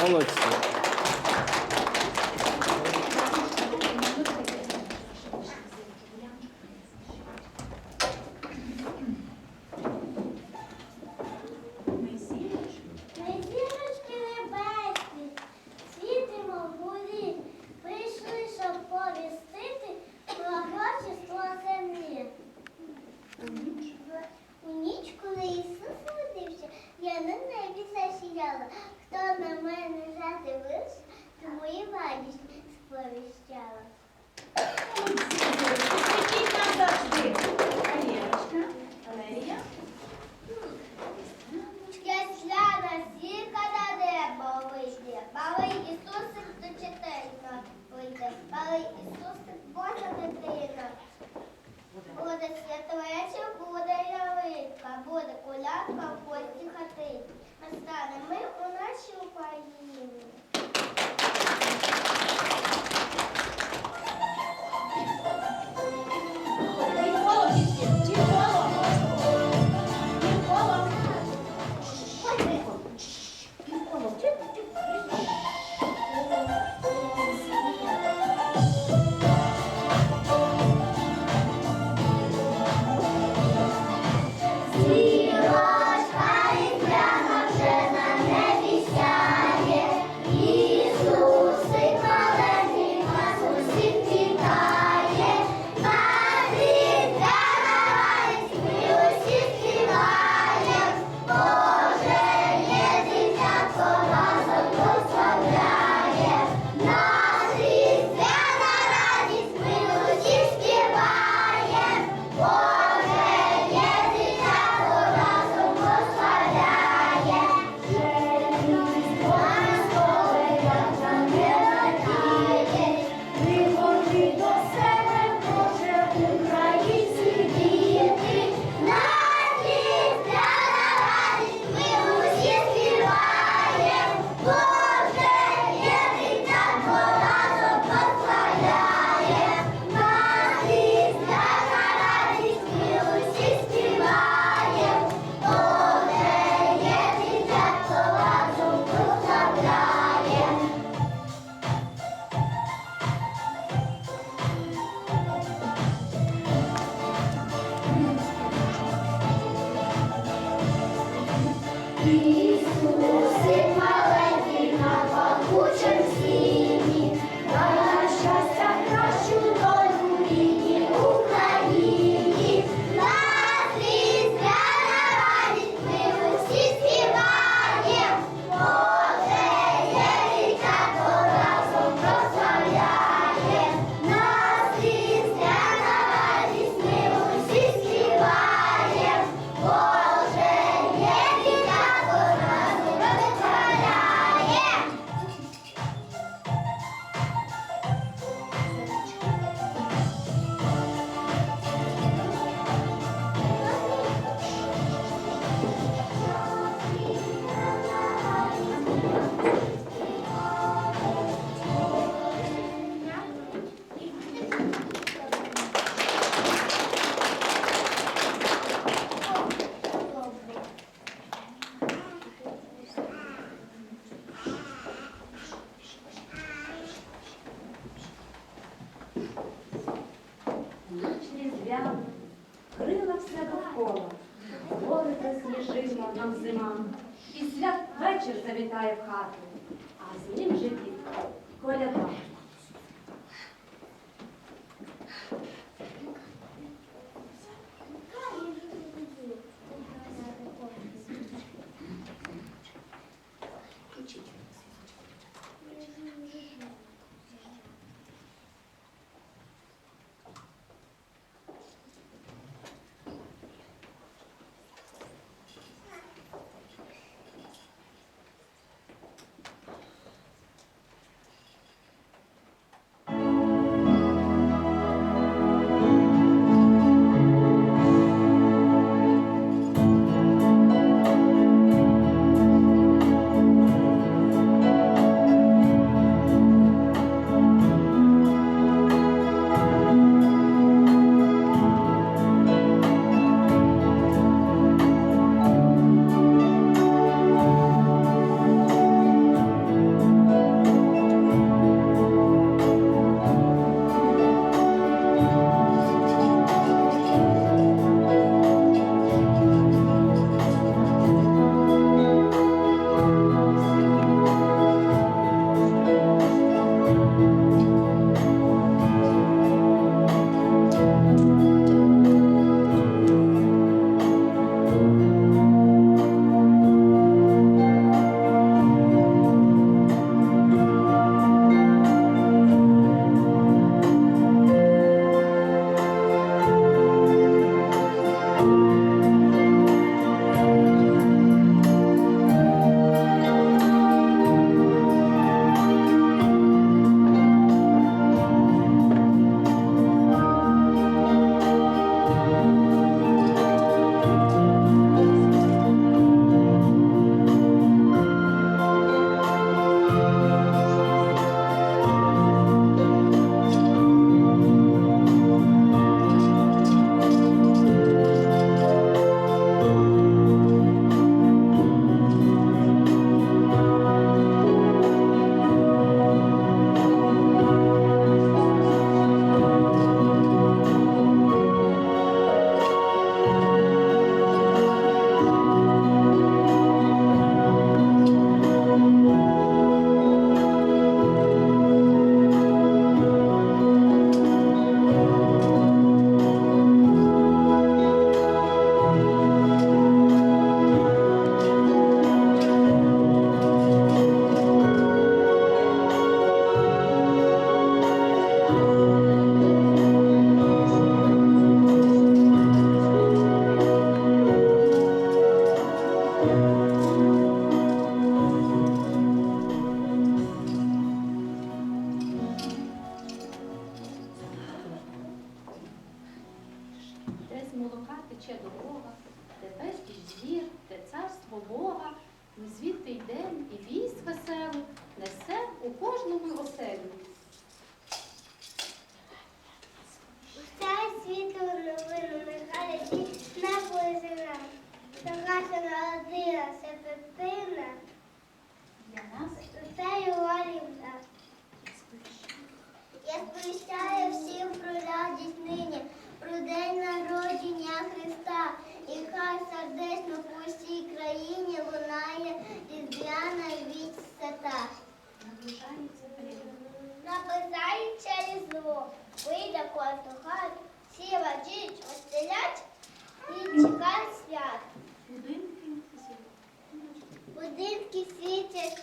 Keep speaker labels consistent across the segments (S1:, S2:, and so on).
S1: Молодці.
S2: Божа дитина. Буде святовече, буде ялинка, буде колядка в гості хати. Ми у нашій Україні.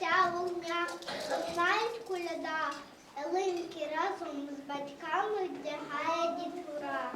S2: Світяться вогням, знають коляда, Елинки разом з батьками вдягає дітвора.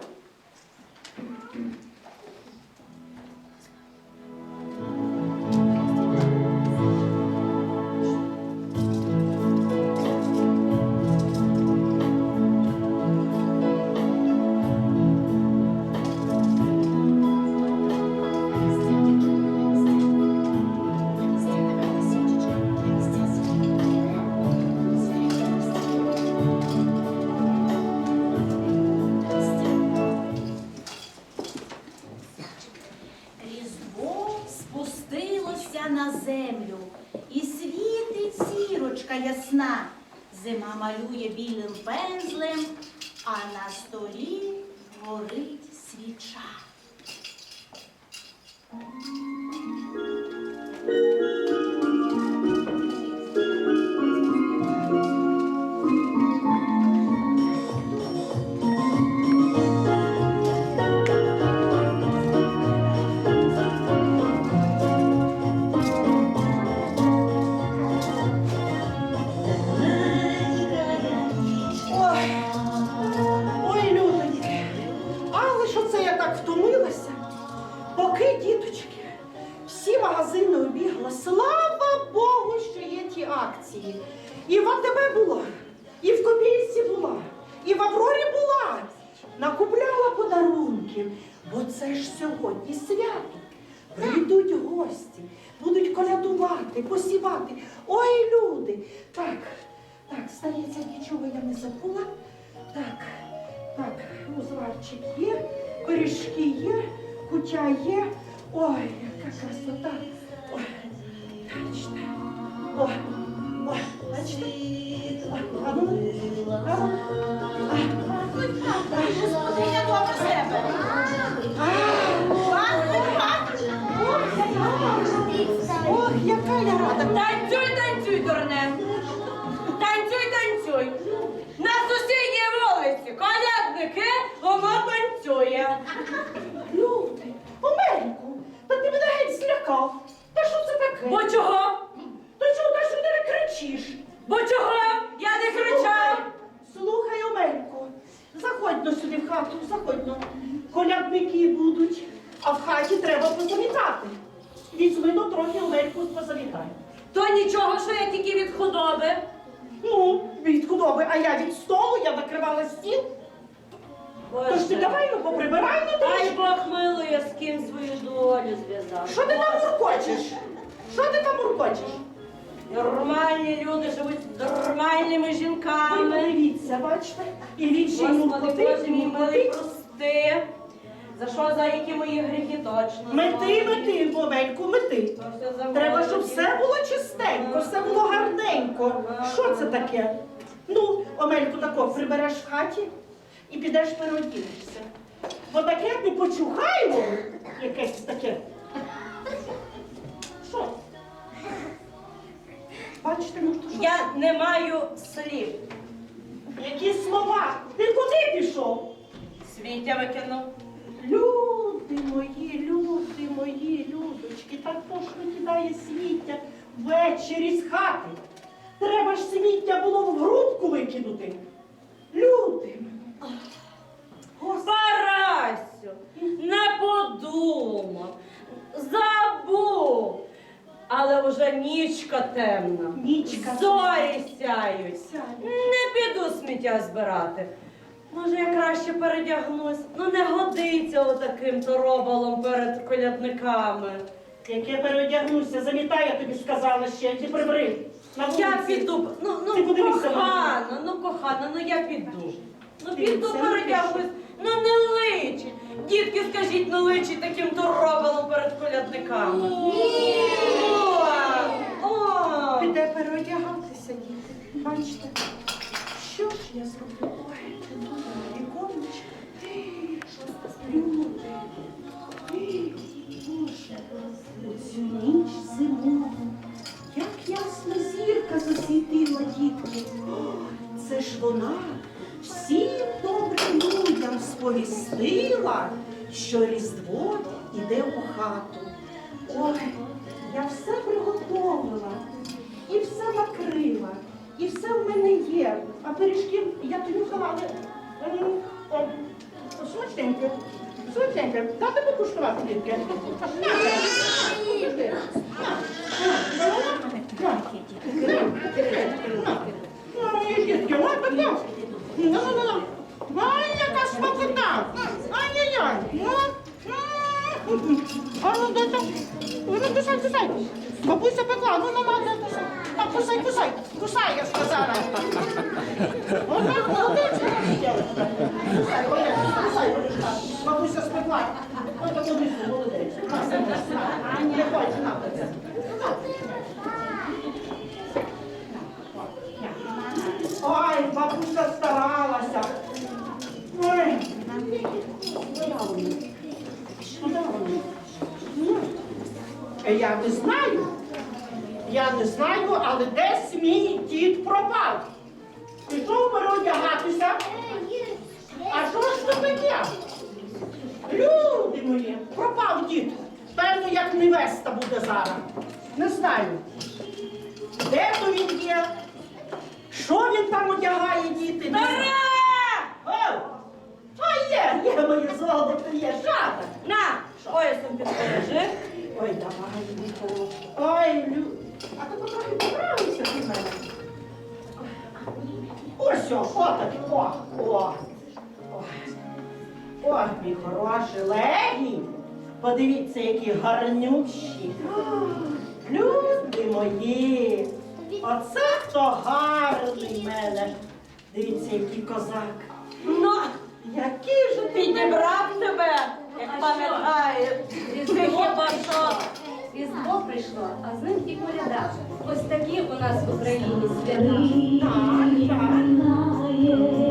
S3: Пензлем, а на столі горить свіча.
S1: Колядувати, посівати. Ой, люди! Так, так, стається, нічого я не забула. Так, так, узварчик є, пиріжки є, кутя є. Ой, яка красота. Ой, бачите. Ой, ой, бачите. Ой, а ну, а ну.
S3: Господиня добре себе.
S1: Ох, я рада.
S4: Танцюй, танцюй, дурне! Танцюй, танцюй! На сусідній вулиці колядники, воно танцює.
S1: Люди, Омельку, та ти мене геть злякав. Та що це таке?
S4: Бо чого?
S1: Та чого, та що ти не кричиш?
S4: Бо чого? Я не кричав.
S1: Слухай, Омелько, заходь но сюди в хату, заходь но. Колядники будуть, а в хаті треба позамітати. Візьми но трохи Омельку позамітай.
S4: То нічого, що я тільки від худоби.
S1: Ну, від худоби, а я від столу, я накривала стіл. Тож ти давай ну поприбирай ну
S4: Дай
S1: трохи.
S4: Бог милує, з ким свою долю зв'язав.
S1: Що ти там муркочеш? Що ти там муркочеш?
S4: Нормальні люди живуть з нормальними
S1: Ви
S4: жінками.
S1: подивіться, бачите? І він ще й
S4: Господи,
S1: муркотить,
S4: Боже мій милий,
S1: муркотить.
S4: прости. За що, за які мої гріхи точно?
S1: Мети, мети, Омельку, мети. Треба, щоб все було чистенько, все було гарненько. Що це таке? Ну, Омельку, тако прибереш в хаті і підеш переодінешся. Бо таке ти почухайло, якесь таке. Що? Бачите, ну то що?
S4: Я не маю слів.
S1: Які слова? Ти куди пішов?
S4: Світя викинув.
S1: Люди мої, люди мої, людочки, так то ж викидає сміття ввечері з хати. Треба ж сміття було в грудку викинути. Люди. Господи,
S4: Парасю, не подумав, забув. Але вже нічка темна.
S1: Нічка.
S4: Зорі сяють.
S1: Сяють.
S4: Не піду сміття збирати. Може, я краще передягнусь. Ну не годиться отаким торобалом перед колядниками.
S1: Яке переодягнуся, замітай, я тобі сказала ще, ти прибери. На
S4: Я
S1: вулиці.
S4: піду. Ну,
S1: Ти
S4: ну
S1: подивися на
S4: кохана, ну кохана, ну я піду. Ну
S1: Дивіться,
S4: піду
S1: ну,
S4: передягнусь. Ну не личить. Дітки, скажіть, не личить таким торобалом перед колядниками. Ні. О,
S1: Піде переодягатися, діти. Бачите, що ж я зроблю? Це ж вона всім добрим сповістила, що Різдво іде у хату. Ой, я все приготовила і все накрила, і все в мене є. А пиріжків я понюхала, але м, о, смачненьке, смачненьке. Дати покуштувати тільки. Мої дітки, от таке. Ай, яка смакота! Ай-яй-яй! Ну, м. А ну. Ну. Бабуся пекла, ну, ну, ну, кусай. Так, кусай, кусай. Кусай, я сказала. Отак, молодець. Кусай, кусай, Бабуся спекла. Ой, так молодець, молодець. На, на, на. Не хоче, на. Ой, бабуся старалася. Ой. Куди вони? Куди вони? Ну, е, Я не знаю. Я не знаю, але десь мій дід пропав. Пішов переодягатися. А що ж це таке? Люди мої, пропав дід. Певно, як невеста буде зараз. Не знаю. Де то він є? Що він там одягає, діти? Знаю. О! Є, є моє золото, є шата.
S4: На, поясом підпорежи.
S1: Ой, давай, Віко. Ой, Лю. А ти потрохи поправився від мене. Ось о, о, о. О, О, мій хороший легінь. Подивіться, які гарнющі. Люди мої. Оце хто гарний мене. Дивіться, який козак.
S4: Ну,
S1: Який же ти
S4: підібрав тебе, як пам'ятає.
S5: Різдво що Різдво прийшло, а з ним і коляда. Ось такі у нас в Україні свята.
S1: Так, так.
S6: Минає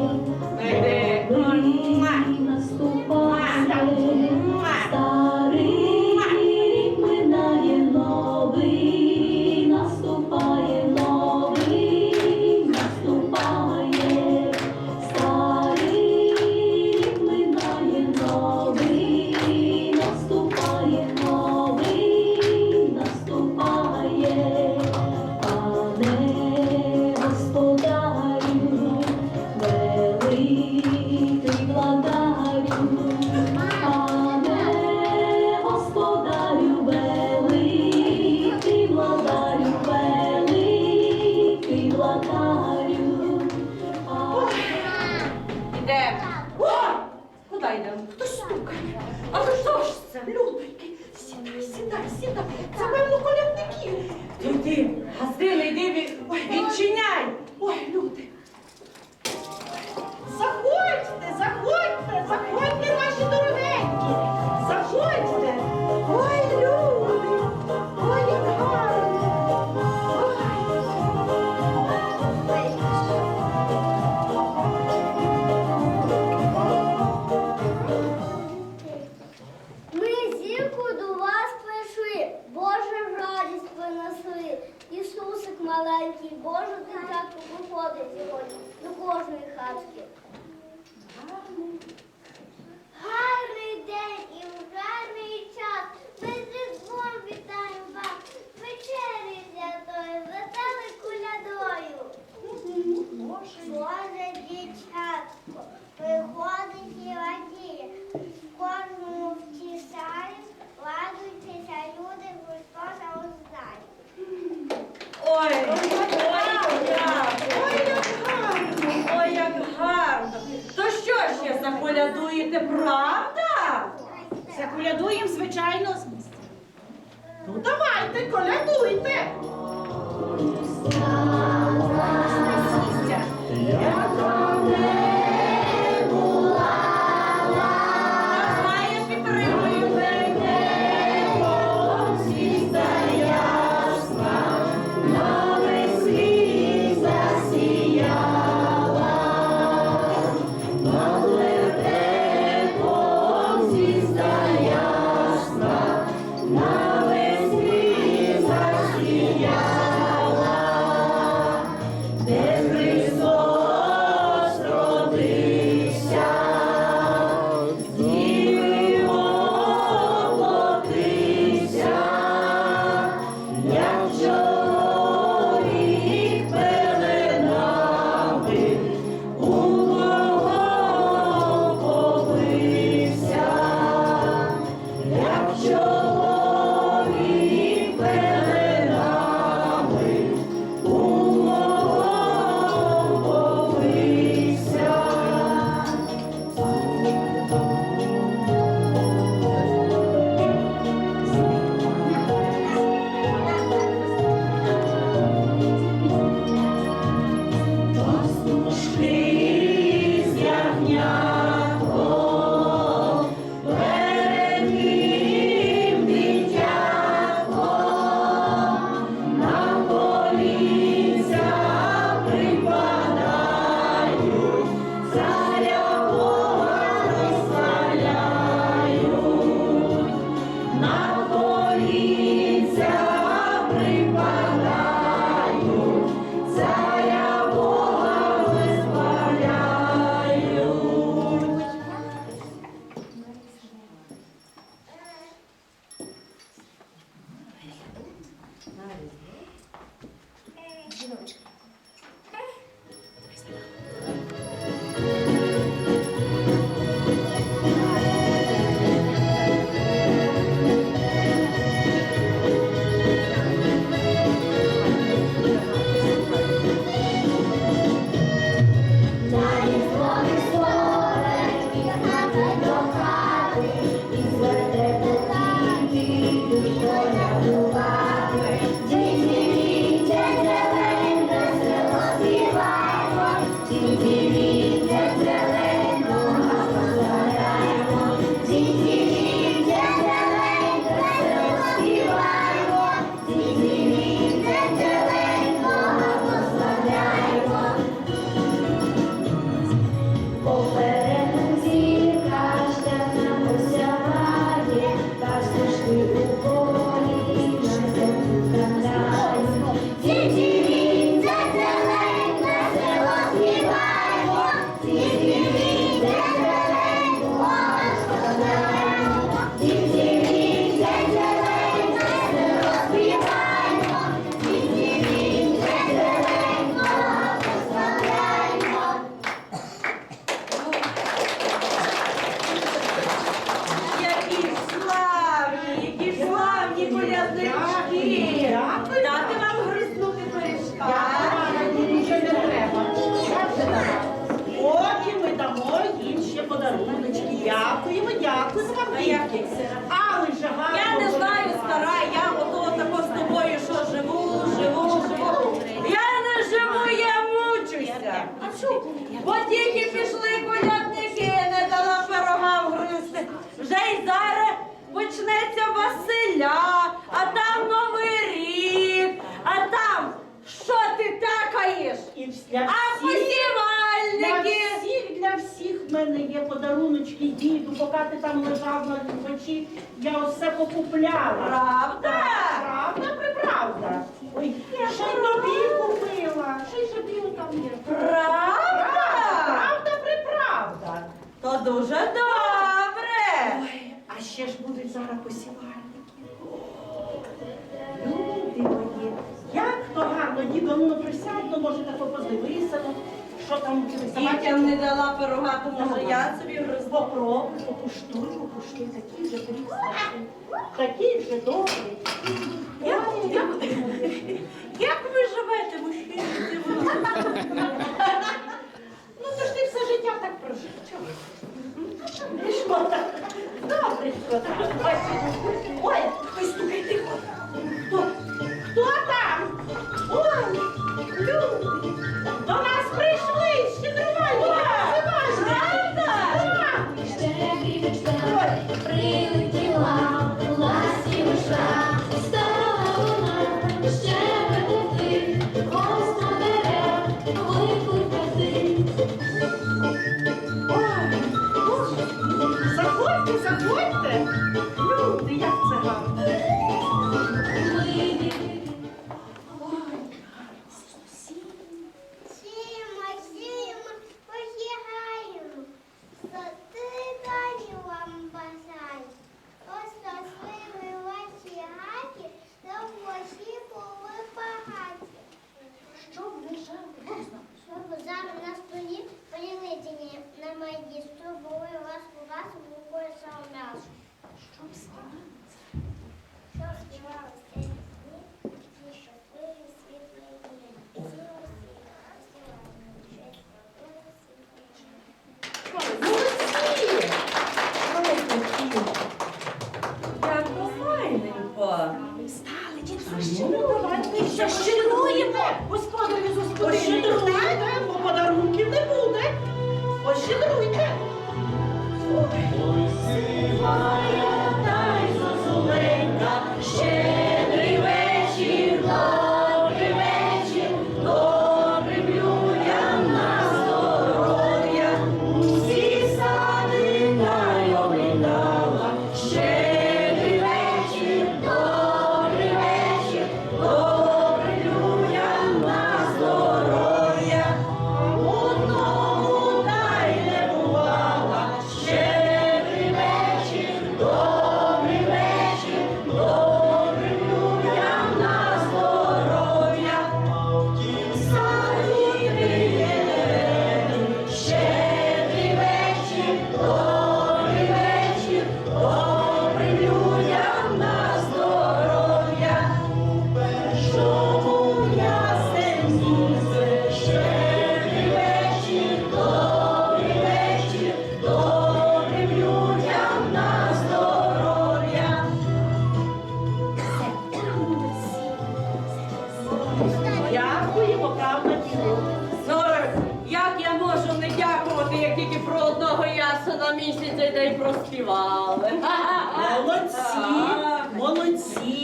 S1: Ой, ой, як,
S4: Ой, як
S1: гарно.
S4: ой, як гарно. То що ж є, заколядуєте, правда?
S3: Заколядуємо, звичайно.
S1: Ну давайте, колядуйте.
S4: Знає,
S1: подаруночки діду, поки ти там лежав на лівочі, я усе покупляла.
S4: Правда?
S1: Правда, приправда. Ой, й тобі купила. Ще й собі там є.
S4: Правда?
S1: Правда, приправда.
S4: То дуже добре.
S1: Ой, а ще ж будуть зараз посівальники. Люди мої, як то гарно, діду, ну присядь, ну може тако подивися, ну, що там.
S4: Дітям не дала пирога, то може я собі гризу.
S1: Попробуй, покуштуй, покуштуй, такий вже пиріг такий вже добрий.
S4: Як, як, як ви живете, мужчини?
S1: Ну то ж ти все життя так прожив. Чого? І що так? Добре, що так. Ой, Ой, тихо. Хто? Хто там? Ой,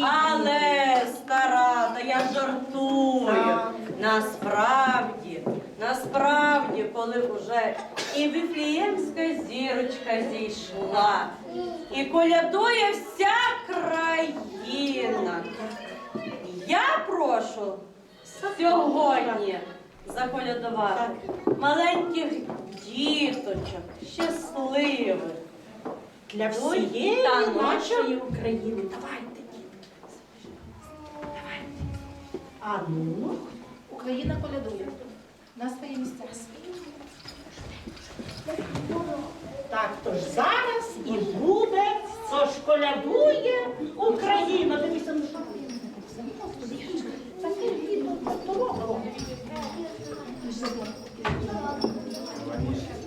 S4: Але стара, та я жартую. Насправді, насправді, коли вже і Віфліємська зірочка зійшла, і колядує вся країна. Я прошу сьогодні заколядувати маленьких діточок, щасливих.
S1: Для всієї нашої України. Давайте, А ну.
S3: Україна колядує. На свої місця.
S1: Так, тож зараз і буде, тож колядує Україна. Дивіться, ну що.
S2: Thank you.